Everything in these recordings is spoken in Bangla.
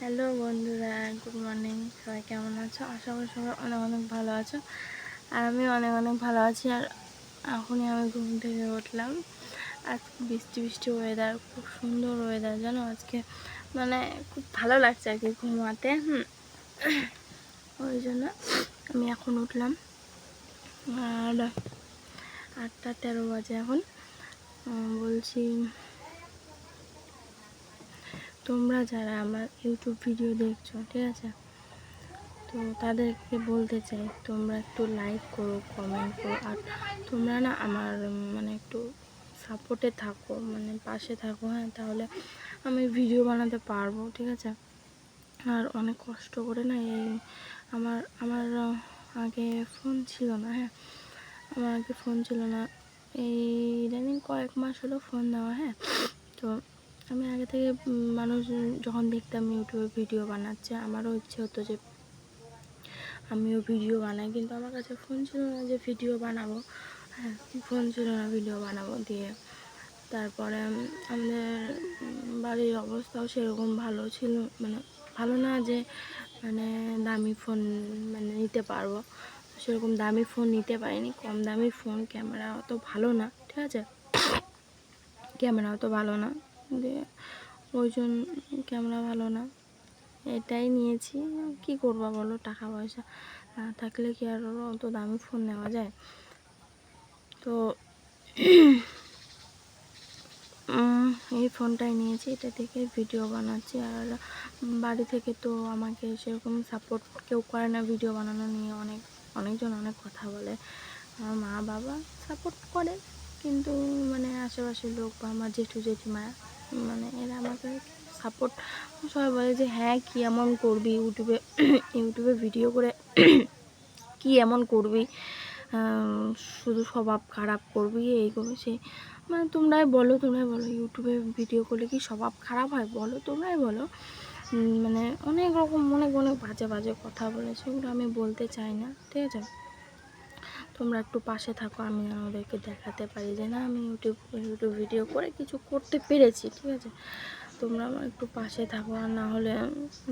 হ্যালো বন্ধুরা, গুড মর্নিং। সবাই কেমন আছো? আশা করি সবাই অনেক অনেক ভালো আছো। আর আমি অনেক অনেক ভালো আছি, আর এখনই আমি ঘুম থেকে উঠলাম। আর বৃষ্টি বৃষ্টি ওয়েদার খুব সুন্দর ওয়েদার জানো? আজকে মানে খুব ভালো লাগছে আর কি ঘুমাতে, হুম। ওই জন্য আমি এখন উঠলাম। আর আটটা তেরো বাজে এখন। বলছি তোমরা যারা আমার ইউটিউব ভিডিও দেখছ, ঠিক আছে? তো তাদেরকে বলতে চাই, তোমরা একটু লাইক করো কমেন্ট করো, আর তোমরা না আমার মানে একটু সাপোর্টে থাকো মানে পাশে থাকো হ্যাঁ? তাহলে আমি ভিডিও বানাতে পারব, ঠিক আছে? আর অনেক কষ্ট করে না এই আমার আমার আগে ফোন ছিল না হ্যাঁ? আমার আগে ফোন ছিল না। এই, ইদানিং কয়েক মাস হলো ফোন নেওয়া হ্যাঁ? তো আমি আগে থেকে মানুষ যখন দেখতাম ইউটিউবে ভিডিও বানাচ্ছে, আমারও ইচ্ছে হতো যে আমিও ভিডিও বানাই। কিন্তু আমার কাছে ফোন ছিল না যে ভিডিও বানাবো। হ্যাঁ ফোন ছিল না ভিডিও বানাবো দিয়ে। তারপরে আমাদের বাড়ির অবস্থাও সেরকম ভালো ছিল মানে ভালো না যে মানে দামি ফোন মানে নিতে পারব। সেরকম দামি ফোন নিতে পারিনি, কম দামি ফোন ক্যামেরা অত ভালো না, ঠিক আছে? ক্যামেরা অত ভালো না। দিয়ে ওই জন্য ক্যামেরা ভালো না, এটাই নিয়েছি। কি করবা বলো, টাকা পয়সা না থাকলে কি আর অত দামি ফোন নেওয়া যায়? তো এই ফোনটাই নিয়েছি, এটা থেকে ভিডিও বানাচ্ছি। আর বাড়ি থেকে তো আমাকে সেরকম সাপোর্ট কেউ করে না ভিডিও বানানো নিয়ে অনেক, অনেকজন অনেক কথা বলে। আমার মা বাবা সাপোর্ট করে, কিন্তু মানে আশেপাশের লোক বা আমার জেঠু জেঠিমা মানে এরা আমাকে সাপোর্ট সবাই বলে যে হ্যাঁ কী এমন করবি? ইউটিউবে ইউটিউবে ভিডিও করে কি এমন করবি? শুধু স্বভাব খারাপ করবি, এই করবি সেই মানে তোমরাই বলো তোমরাই বলো, ইউটিউবে ভিডিও করলে কি স্বভাব খারাপ হয়? বলো, তোমরাই বলো। মানে অনেক রকম, অনেক অনেক বাজে বাজে কথা বলে সেগুলো আমি বলতে চাই না, ঠিক আছে? তোমরা একটু পাশে থাকো, আমি ওদেরকে দেখাতে পারি যে, না, আমি ইউটিউব ইউটিউব ভিডিও করে কিছু করতে পেরেছি, ঠিক আছে? তোমরা আমার একটু পাশে থাকো, আর না হলে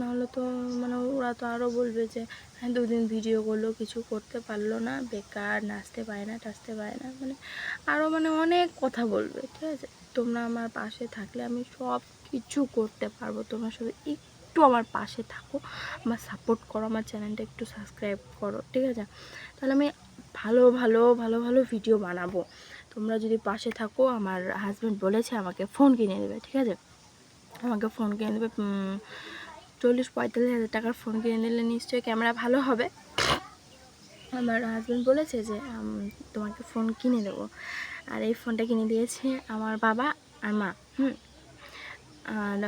না হলে তো মানে ওরা তো আরও বলবে যে হ্যাঁ দুদিন ভিডিও করল কিছু করতে পারল না, বেকার, নাচতে পারে না, টাচতে পারে না। মানে আরও মানে অনেক কথা বলবে, ঠিক আছে? তোমরা আমার পাশে থাকলে আমি সব কিছু করতে পারব। তোমরা শুধু একটু আমার পাশে থাকো, আমার সাপোর্ট করো, আমার চ্যানেলটা একটু সাবস্ক্রাইব করো, ঠিক আছে? তাহলে আমি ভালো ভালো ভালো ভালো ভিডিও বানাবো। তোমরা যদি পাশে থাকো, আমার হাজব্যান্ড বলেছে আমাকে ফোন কিনে দেবে, ঠিক আছে? আমাকে ফোন কিনে দেবে চল্লিশ, পঁয়তাল্লিশ হাজার টাকার ফোন কিনে নিলে নিশ্চয়ই ক্যামেরা ভালো হবে। আমার হাজব্যান্ড বলেছে যে তোমাকে ফোন কিনে দেবো। আর এই ফোনটা কিনে দিয়েছে আমার বাবা আর মা, হুম? আর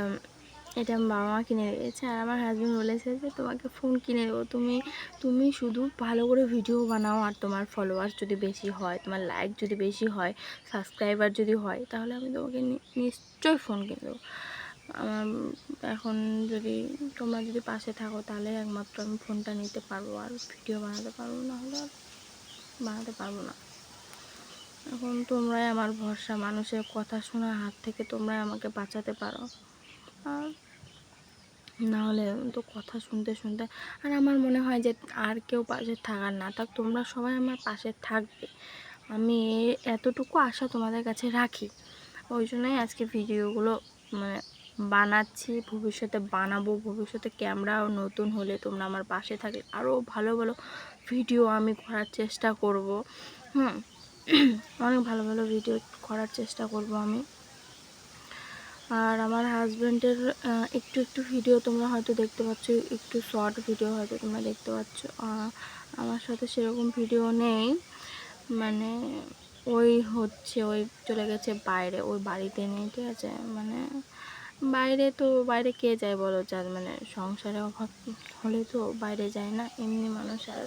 এটা বাবা মা কিনে দিয়েছে আর আমার হাজব্যান্ড বলেছে যে, তোমাকে ফোন কিনে দেবো। তুমি তুমি শুধু ভালো করে ভিডিও বানাও আর তোমার ফলোয়ার্স যদি বেশি হয়, তোমার লাইক যদি বেশি হয় সাবস্ক্রাইবার যদি হয়, তাহলে আমি তোমাকে নিশ্চয়ই ফোন কিনে দেবো। আমার এখন যদি তোমরা যদি পাশে থাকো, তাহলে একমাত্র আমি ফোনটা নিতে পারব আর ভিডিও বানাতে পারব না হলে আর বানাতে পারব না। এখন তোমরাই আমার ভরসা, মানুষের কথা শোনার হাত থেকে তোমরাই আমাকে বাঁচাতে পারো। আর না হলে তো কথা শুনতে শুনতে আর আমার মনে হয় যে আর কেউ পাশে থাকার না। থাক তোমরা সবাই আমার পাশে থাকবে। আমি এতটুকু আশা তোমাদের কাছে রাখি। ওই জন্যই আজকে ভিডিওগুলো মানে বানাচ্ছি। ভবিষ্যতে বানাবো। ভবিষ্যতে ক্যামেরাও নতুন হলে তোমরা আমার পাশে থাকলে আরও ভালো ভালো ভিডিও আমি করার চেষ্টা করব। হুম, অনেক ভালো ভালো ভিডিও করার চেষ্টা করব আমি। আর আমার হাজব্যান্ডের একটু একটু ভিডিও তোমরা হয়তো দেখতে পাচ্ছ, একটু শর্ট ভিডিও হয়তো তোমরা দেখতে পাচ্ছ। আমার সাথে সেরকম ভিডিও নেই। মানে ওই হচ্ছে, ওই চলে গেছে বাইরে, ওই বাড়িতে নেই, ঠিক আছে? মানে বাইরে তো, বাইরে কে যায় বলো? যার মানে সংসারে অভাব হলে তো বাইরে যায় না। এমনি মানুষ আর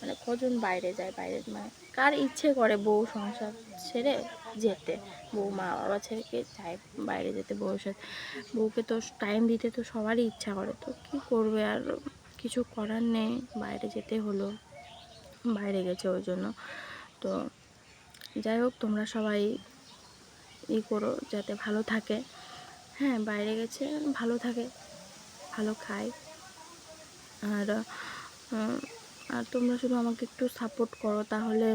মানে কজন বাইরে যায় বাইরে? মানে কার ইচ্ছে করে বউ সংসার ছেড়ে? যেতে। বউ মা বাবা ছেড়ে কে চায় বাইরে যেতে বউর সাথে। বউকে তো টাইম দিতে তো সবারই ইচ্ছা করে। তো কী করবে আর কিছু করার নেই। বাইরে যেতে হলো। বাইরে গেছে ওই জন্য। তো যাই হোক, তোমরা সবাই ই করো যাতে ভালো থাকে। হ্যাঁ বাইরে গেছে, ভালো থাকে, ভালো খায়। আর আর তোমরা শুধু আমাকে একটু সাপোর্ট করো। তাহলে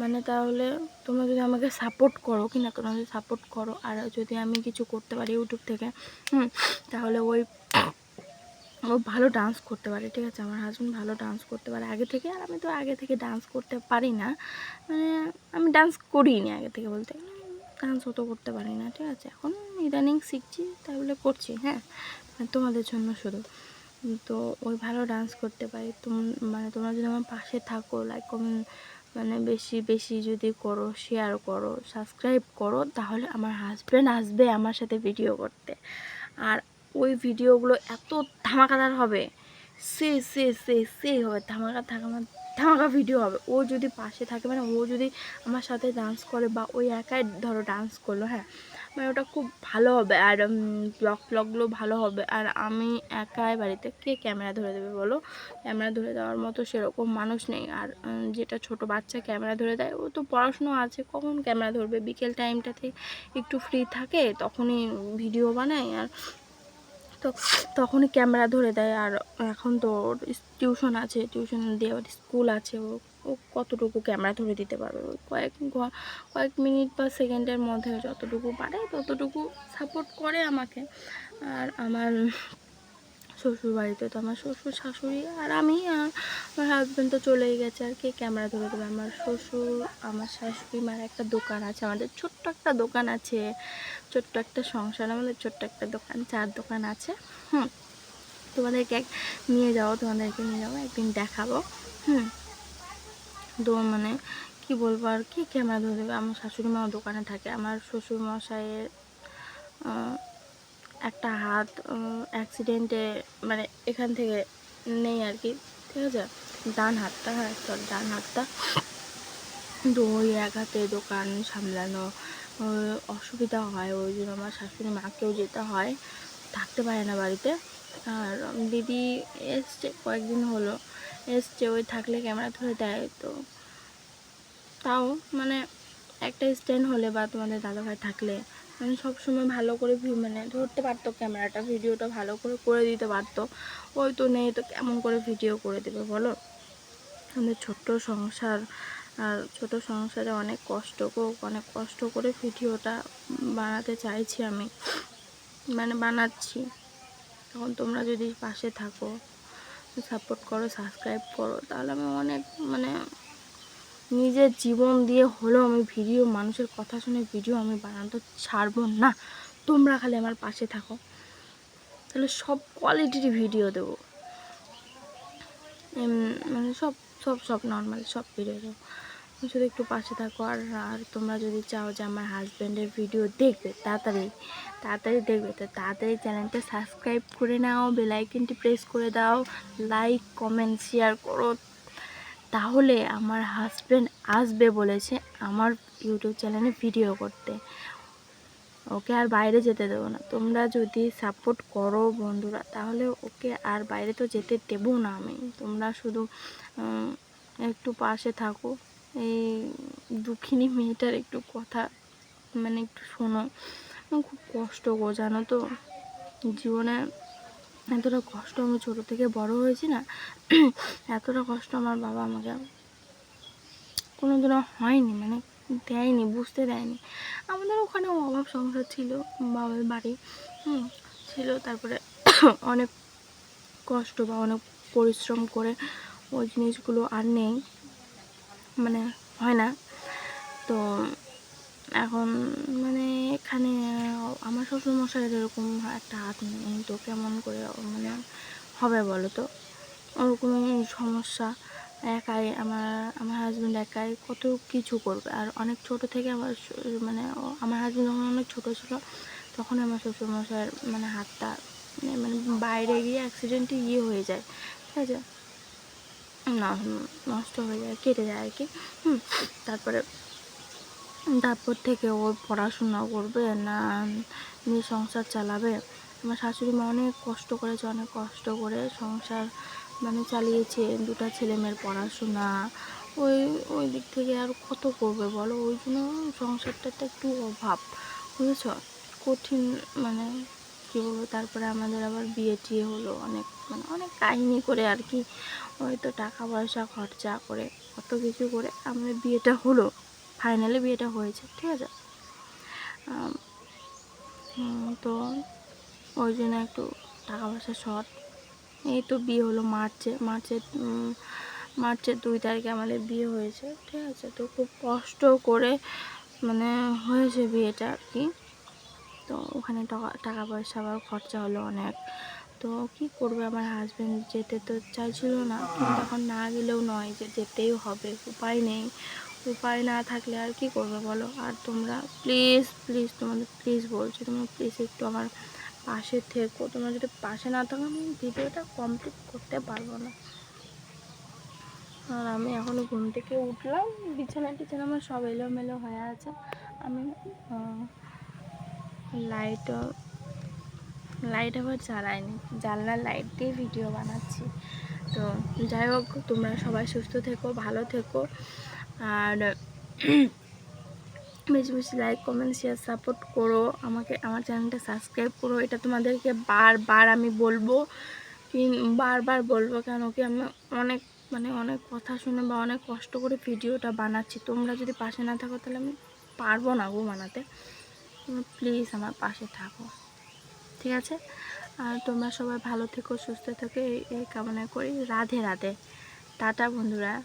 মানে তাহলে তোমরা যদি আমাকে সাপোর্ট করো কি না তোমরা যদি সাপোর্ট করো আর যদি আমি কিছু করতে পারি ইউটিউব থেকে হুম, তাহলে ওই ও ভালো ডান্স করতে পারে ঠিক আছে? আমার হাজব্যান্ড ভালো ডান্স করতে পারে আগে থেকে আর আমি তো আগে থেকে ডান্স করতে পারি না। মানে আমি ডান্স করিনি আগে থেকে বলতে গেলে। ডান্স অত করতে পারি না ঠিক আছে? এখন ইদানিং শিখছি তাহলে করছি হ্যাঁ? মানে তোমাদের জন্য শুধু। তো ওই ভালো ডান্স করতে পারি। মানে তোমরা যদি আমার পাশে থাকো লাইক কমেন্ট মানে বেশি বেশি যদি করো শেয়ার করো সাবস্ক্রাইব করো, তাহলে আমার হাজব্যান্ড আসবে আমার সাথে ভিডিও করতে। আর ওই ভিডিওগুলো এত ধামাকাদার হবে। সে সে সে সে হবে, ধামাকা ধামাকা ধামাকা ভিডিও হবে। ও যদি পাশে থাকে মানে ও যদি আমার সাথে ডান্স করে বা ওই একাই ধরো ডান্স করল হ্যাঁ মানে ওটা খুব ভালো হবে আর ব্লগ ফ্লগগুলো ভালো হবে। আর আমি একাই বাড়িতে কে ক্যামেরা ধরে দেবে বলো? ক্যামেরা ধরে দেওয়ার মতো সেরকম মানুষ নেই। আর যেটা ছোট বাচ্চা ক্যামেরা ধরে দেয়, ও তো পড়াশুনো আছে, কখন ক্যামেরা ধরবে? বিকেল টাইমটাতে একটু ফ্রি থাকে, তখনই ভিডিও বানায় আর তো তখনই ক্যামেরা ধরে দেয়। আর এখন তো টিউশন আছে, টিউশন দিয়ে স্কুল আছে ও ও কতটুকু ক্যামেরা ধরে দিতে পারবে? কয়েক কয়েক মিনিট বা সেকেন্ডের মধ্যে যতটুকু পারে ততটুকু সাপোর্ট করে আমাকে। আর আমার শ্বশুর বাড়িতে তো আমার শ্বশুর শাশুড়ি আর আমি আমার হাজব্যান্ড তো চলেই গেছে আর কে, ক্যামেরা ধরে দেবে। আমার শ্বশুর, আমার শাশুড়ি মার একটা দোকান আছে, আমাদের ছোট্ট একটা দোকান আছে, ছোট্ট একটা সংসার, আমাদের ছোট্ট একটা দোকান, চার দোকান আছে। হুম, তোমাদেরকে এক, নিয়ে যাব তোমাদেরকে নিয়ে যাব, একদিন দেখাবো। হুম। তো মানে কি বলব আর কি ক্যামেরা ধরে দেবে আমার শাশুড়ি মাও দোকানে থাকে, আমার শ্বশুর মশাইয়ের একটা হাত অ্যাক্সিডেন্টে মানে এখান থেকে নেই আর কি, ঠিক আছে? ডান হাতটা হ্যাঁ সরি ডান হাতটা। ওই এক হাতে দোকান সামলানো অসুবিধা হয়, ওই জন্য আমার শাশুড়ি মাকেও যেতে হয়, থাকতে পারে না বাড়িতে। আর দিদি এসছে, কয়েকদিন হলো। এসছে, ওই থাকলে ক্যামেরা ধরে দেয় তো। তাও মানে একটা স্ট্যান্ড হলে বা তোমাদের দাদাভাই থাকলে মানে সবসময় ভালো করে মানে ধরতে পারতো ক্যামেরাটা ভিডিওটা ভালো করে করে দিতে পারতো। ওই তো নেই তো কেমন করে ভিডিও করে দেবে বলো? আমাদের ছোট্ট সংসার, আর ছোট সংসারে অনেক কষ্ট অনেক কষ্ট করে ভিডিওটা বানাতে চাইছি আমি। মানে বানাচ্ছি। তখন তোমরা যদি পাশে থাকো সাপোর্ট করো সাবস্ক্রাইব করো। তাহলে আমি অনেক মানে নিজের জীবন দিয়ে হলেও আমি ভিডিও মানুষের কথা শুনে ভিডিও আমি বানানো ছাড়বো না। তোমরা খালি আমার পাশে থাকো। তাহলে সব কোয়ালিটির ভিডিও দেবো। মানে সব সব সব নর্মাল সব ভিডিও দেবো। শুধু একটু পাশে থাকো আর আর তোমরা যদি চাও যে আমার হাজব্যান্ডের ভিডিও দেখবে, তাড়াতাড়ি তাড়াতাড়ি দেখবে। তো তাড়াতাড়ি চ্যানেলটা সাবস্ক্রাইব করে নাও বেলাইকনটি প্রেস করে দাও লাইক কমেন্ট শেয়ার করো। তাহলে আমার হাজব্যান্ড আসবে বলেছে আমার ইউটিউব চ্যানেলে ভিডিও করতে। ওকে আর বাইরে যেতে দেবো না। তোমরা যদি সাপোর্ট করো বন্ধুরা, তাহলে ওকে আর বাইরে তো যেতে দেবো না আমি। তোমরা শুধু একটু পাশে থাকো। এই দুঃখিনী মেয়েটার একটু কথা মানে একটু শোনো। খুব কষ্ট গো, জানো তো? জীবনে এতটা কষ্ট আমি ছোটো থেকে বড় হয়েছি না, এতটা কষ্ট আমার বাবা আমাকে কোনো দিনও হয়নি মানে দেয়নি, বুঝতে দেয়নি। আমাদের ওখানে অভাব সংসার ছিল, বাবার বাড়ি ছিল, তারপরে অনেক কষ্ট বা অনেক পরিশ্রম করে ওই জিনিসগুলো আর নেই। মানে হয় না। তো এখন মানে এখানে আমার শ্বশুরমশাইয়ের এরকম একটা হাত নেই তো কেমন করে মানে হবে বলো তো ওরকমই সমস্যা। একাই আমার আমার হাজব্যান্ড একাই কত কিছু করবে। আর অনেক ছোট থেকে আমার মানে আমার হাজব্যান্ড যখন অনেক ছোট ছিল, তখন আমার শ্বশুরমশাইয়ের মানে হাতটা মানে বাইরে গিয়ে অ্যাক্সিডেন্টে ইয়ে হয়ে যায়। ঠিক আছে? নষ্ট হয়ে যায়, কেটে যায় আর কি। হুম, তারপরে তারপর থেকে ও পড়াশোনা করবে, না সংসার চালাবে। আমার শাশুড়ি মা অনেক কষ্ট করেছে, অনেক কষ্ট করে সংসার মানে চালিয়েছে, দুটো ছেলে মেয়ের পড়াশোনা। ওই ওই দিক থেকে আর কত করবে বলো? ওই জন্য সংসারটাতে একটু অভাব, বুঝেছ? কঠিন মানে কী বলব তারপরে আমাদের আবার বিয়ে টিয়ে হলো অনেক মানে অনেক কাহিনী করে আর কি। হয়তো টাকা পয়সা খরচা করে কত কিছু করে আমাদের বিয়েটা হলো ফাইনালি বিয়েটা হয়েছে ঠিক আছে? তো ওই জন্য একটু টাকা পয়সা শর্ট এই তো বিয়ে হলো মার্চে মার্চের উম, মার্চের দুই তারিখে আমাদের বিয়ে হয়েছে ঠিক আছে? তো খুব কষ্ট করে মানে হয়েছে বিয়েটা আর কি। তো ওখানে টাকা টাকা পয়সা আবার খরচা হলো অনেক। তো কি করবে আমার হাজব্যান্ড যেতে তো চাইছিল না। কিন্তু এখন না গেলেও নয় যে যেতেই হবে। উপায় নেই। উপায় না থাকলে আর কি করবে বলো? আর তোমরা প্লিজ প্লিজ তোমাদের প্লিজ বলছি তোমরা প্লিজ একটু আমার পাশে থেকো। তোমরা যদি পাশে না থাকো আমি ভিডিওটা কমপ্লিট করতে পারব না। আর আমি এখনও ঘুম থেকে উঠলাম। বিছানা টিছানা আমার সব এলোমেলো হয়ে আছে। আমি লাইটও লাইট আবার জ্বালাইনি জানলার লাইট দিয়ে ভিডিও বানাচ্ছি। তো যাই হোক, তোমরা সবাই সুস্থ থেকো, ভালো থেকো। আর বেশি বেশি লাইক কমেন্ট শেয়ার সাপোর্ট করো। আমাকে, আমার চ্যানেলটা সাবস্ক্রাইব করো। এটা তোমাদেরকে বারবার আমি বলব বারবার বলব, কেন কি আমি অনেক মানে অনেক কথা শুনে বা অনেক কষ্ট করে ভিডিওটা বানাচ্ছি। তোমরা যদি পাশে না থাকো, তাহলে আমি পারব না গো বানাতে। তোমরা প্লিজ আমার পাশে থাকো। ঠিক আছে? আর তোমরা সবাই ভালো থেকো, সুস্থ থেকো। এই এই কামনা করি। রাধে রাধে। টাটা বন্ধুরা।